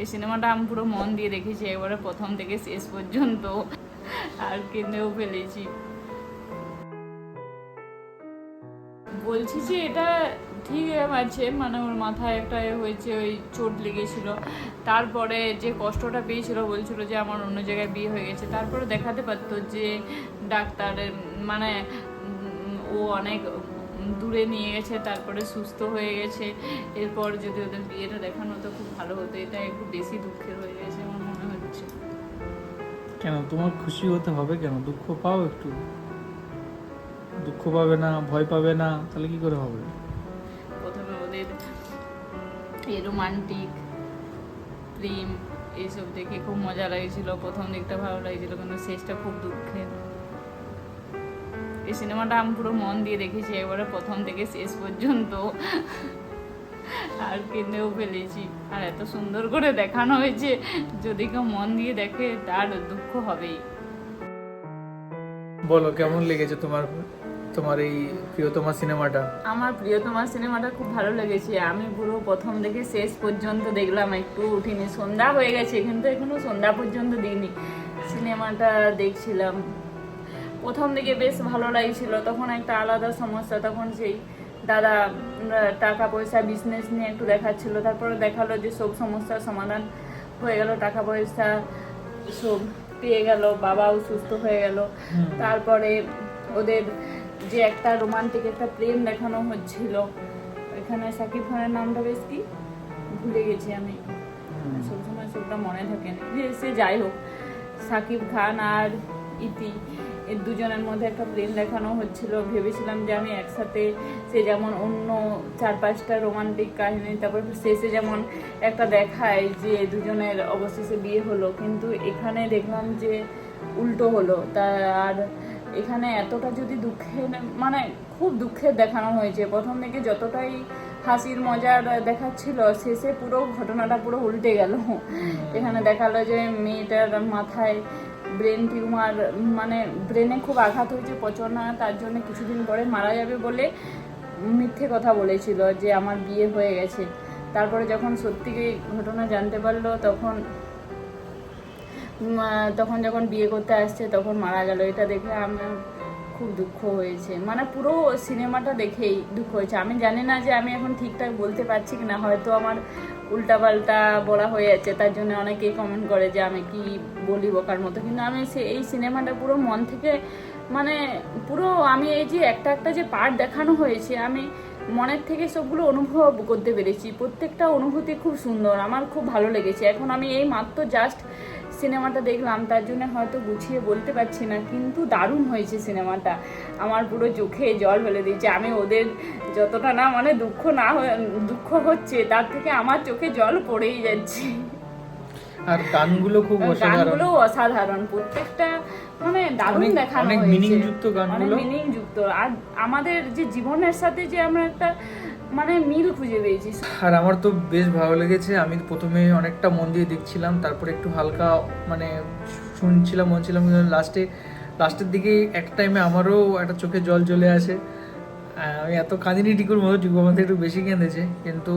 এই সিনেমাটা আমি পুরো মন দিয়ে দেখেছি, একবারে প্রথম থেকে শেষ পর্যন্ত। আর কেঁদেও ফেলেছি। বলছি যে এটা ঠিক আছে মানে ওর মাথায় একটা হয়েছে, ওই চোট লেগেছিল। তারপরে যে কষ্টটা পেয়েছিল, বলছিল যে আমার অন্য জায়গায় বিয়ে হয়ে গেছে। তারপরে দেখাতে পারতো যে ডাক্তার মানে ও অনেক দূরে নিয়ে গেছে তারপরে সুস্থ হয়ে গেছে। এরপর যদি ওদের বিয়েটা দেখানো হতো খুব ভালো হতো। এটা একটু বেশি দুঃখের হয়ে গেছে আমার মনে হচ্ছে। কেন? তোমার খুশি হতে হবে কেন? দুঃখ পাও একটু? দুঃখ পাবে না ভয় পাবে না? তাহলে কি করে হবে? প্রথমে ওদের এই রোমান্টিক প্রেম এইসব দেখে খুব মজা লাগছিল। প্রথম দিকটা ভালো লাগছিল কিন্তু শেষটা খুব দুঃখের। এই সিনেমাটা আমি পুরো মন দিয়ে দেখেছি একবারে প্রথম থেকে শেষ পর্যন্ত। আর কেঁদেও ফেলেছি। আর এত সুন্দর করে দেখানো হয়েছে যদি কেউ মন দিয়ে দেখে তার দুঃখ হবেই। বলো কেমন লেগেছে তোমার তোমার এই প্রিয়তমা সিনেমাটা? আমার প্রিয়তমা সিনেমাটা খুব ভালো লেগেছে। আমি পুরো প্রথম থেকে শেষ পর্যন্ত দেখলাম একটু উঠিনি। সন্ধ্যা হয়ে গেছে কিন্তু এখনও সন্ধ্যা পর্যন্ত দিইনি। সিনেমাটা দেখছিলাম। প্রথম দিকে বেশ ভালো লাগছিল তখন একটা আলাদা সমস্যা তখন সেই দাদা টাকা পয়সা বিজনেস নিয়ে একটু দেখাচ্ছিল তারপরে দেখাল যে সব সমস্যার সমাধান হয়ে গেল টাকা পয়সা সব পেয়ে গেল বাবাও সুস্থ হয়ে গেল। তারপরে ওদের যে একটা রোমান্টিক একটা প্রেম দেখানো হচ্ছিল এখানে সাকিব খানের নামটা বেশ কি? ভুলে গেছি আমি। সবসময় সবটা মনে থাকে না। সে যাই হোক সাকিব খান আর ইতি। এর দুজনের মধ্যে একটা প্রেম দেখানো হচ্ছিল। ভেবেছিলাম যে আমি একসাথে সে যেমন অন্য চার পাঁচটা রোমান্টিক কাহিনী, তারপর শেষে যেমন একটা দেখায় যে দুজনের অবশেষে বিয়ে হলো। কিন্তু এখানে দেখলাম যে উল্টো হলো। তা আর এখানে এতটা যদি দুঃখের মানে খুব দুঃখের দেখানো হয়েছে। প্রথম থেকে যতটাই হাসির মজার দেখাচ্ছিল, শেষে পুরো ঘটনাটা পুরো উল্টে গেল। এখানে দেখাল যে মেয়েটার মাথায় ব্রেন টিউমার মানে ব্রেনে খুব আঘাত হয়েছে পচনা তার জন্য কিছুদিন পরে মারা যাবে বলে মিথ্যে কথা বলেছিল যে আমার বিয়ে হয়ে গেছে। তারপরে যখন সত্যি ঘটনা জানতে পারল, তখন তখন যখন বিয়ে করতে আসছে, তখন মারা গেল। এটা দেখে আমার খুব দুঃখ হয়েছে। মানে পুরো সিনেমাটা দেখেই দুঃখ হয়েছে। আমি জানি না যে আমি এখন ঠিকঠাক বলতে পারছি কি না হয়তো আমার উল্টাপাল্টা বলা হয়ে যাচ্ছে। তার জন্য অনেকেই কমেন্ট করে যে আমি কি বলি বোকার মতো। কিন্তু আমি সে, এই সিনেমাটা পুরো মন থেকে মানে পুরো আমি এই যে একটা একটা যে পার্ট দেখানো হয়েছে, আমি মনের থেকে সবগুলো অনুভব করতে পেরেছি। প্রত্যেকটা অনুভূতি খুব সুন্দর। আমার খুব ভালো লেগেছে। এখন আমি এই মাত্র জাস্ট সিনেমাটা দেখলাম তার জন্য হয়তো গুছিয়ে বলতে পারছি না কিন্তু দারুণ হয়েছে সিনেমাটা। আমার পুরো চোখে জল ফেলে দিয়েছে। আমি ওদের যতটা না মানে দুঃখ না দুঃখ হচ্ছে তার থেকে আমার চোখে জল পড়েই যাচ্ছে। আর গানগুলো খুব অসাধারণ। গানগুলো অসাধারণ। প্রত্যেকটা মানে দারুণ দেখানো অনেক যুক্ত গানগুলো। মিনিং যুক্ত আর আমাদের যে জীবনের সাথে যে আমরা একটা মানে মিল খুঁজে পেয়েছি আর আমার তো বেশ ভালো লেগেছে, আমি প্রথমে অনেকটা মন দিয়ে দেখছিলাম, তারপরে একটু হালকা মানে শুনছিলাম, মনছিলাম লাস্টে, লাস্টের দিকে এক টাইমে আমারও একটা চোখে জল চলে আসে। আমি এত কাঁদিনি টিকুর মতো টিকুর মধ্যে একটু বেশি কেঁদেছে, কিন্তু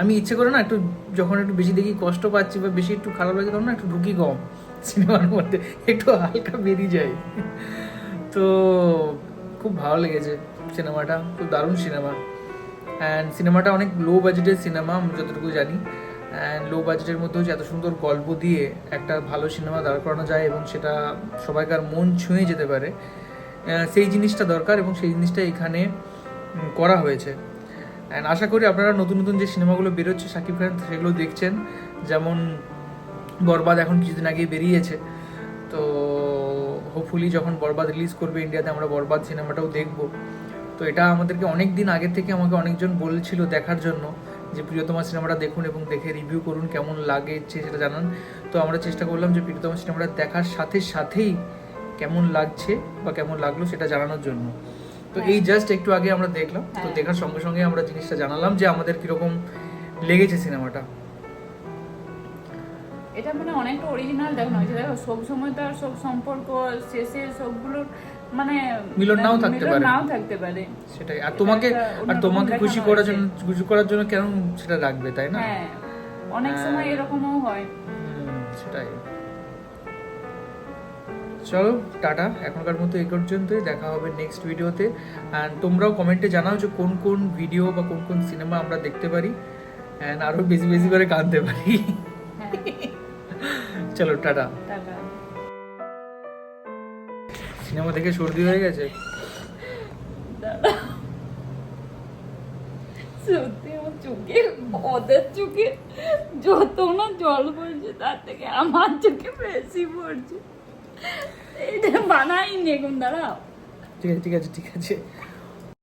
আমি ইচ্ছে করে না একটু, যখন একটু বেশি দেখি কষ্ট পাচ্ছি বা বেশি একটু খারাপ লাগে তখন না একটু ঢুকি কম সিনেমার মধ্যে, একটু হালকা বেরিয়ে যায় তো খুব ভালো লেগেছে সিনেমাটা, খুব দারুণ সিনেমা। অ্যান্ড সিনেমাটা অনেক লো বাজেটের সিনেমা আমি যতটুকু জানি. অ্যান্ড লো বাজেটের মধ্যেও যে এত সুন্দর গল্প দিয়ে একটা ভালো সিনেমা দাঁড় করানো যায় এবং সেটা সবাইকার মন ছুঁয়ে যেতে পারে সেই জিনিসটা দরকার এবং সেই জিনিসটা এখানে করা হয়েছে। অ্যান্ড আশা করি আপনারা নতুন নতুন যে সিনেমাগুলো বেরোচ্ছে, সাকিব খান সেগুলো দেখছেন। যেমন বরবাদ এখন কিছুদিন আগে বেরিয়েছে। তো হোপফুলি যখন বরবাদ রিলিজ করবে ইন্ডিয়াতে আমরা বরবাদ সিনেমাটাও দেখব। তো এটা আমাদেরকে অনেক দিন আগের থেকে আমাকে অনেকজন বলছিল দেখার জন্য যে প্রিয়তমা সিনেমাটা দেখুন এবং দেখে রিভিউ করুন কেমন লাগে লাগছে সেটা জানান। তো আমরা চেষ্টা করলাম যে প্রিয়তমা সিনেমাটা দেখার সাথে সাথেই কেমন লাগছে বা কেমন লাগল সেটা জানানোর জন্য। তো এই জাস্ট একটু আগে আমরা দেখলাম তো হ্যাঁ। দেখার সঙ্গে সঙ্গে আমরা জিনিসটা জানালাম যে আমাদের কীরকম লেগেছে সিনেমাটা। এটা মানে অনেকটা অরিজিনাল দেখানো হয়েছে দেখো সব সময় তো আর সব সম্পর্ক শেষে সবগুলোর মানে মিলন নাও থাকতে পারে। নাও থাকতে পারে। সেটাই। আর তোমাকে আর তোমাকে খুশি করার জন্য খুশি করার জন্য কেন সেটা রাখবে তাই না? হ্যাঁ। অনেক সময় হ্যাঁ। এরকমও হয়। সেটাই। চলো টাটা। এখনকার মতো এই পর্যন্তই। দেখা হবে নেক্সট ভিডিওতে অ্যান্ড তোমরাও কমেন্টে জানাও যে কোন কোন ভিডিও বা কোন কোন সিনেমা আমরা দেখতে পারি। অ্যান্ড আরও বেশি বেশি করে কাঁদতে পারি। চলো টাটা। সিনেমা দেখে সর্দি হয়ে গেছে? সত্যি আমার চোখে ওদের চোখে যত না জল পড়ছে তার থেকে আমার চোখে বেশি পড়ছে। এইটা বানাইনি এখন দাঁড়াও। ঠিক আছে ঠিক আছে ঠিক আছে।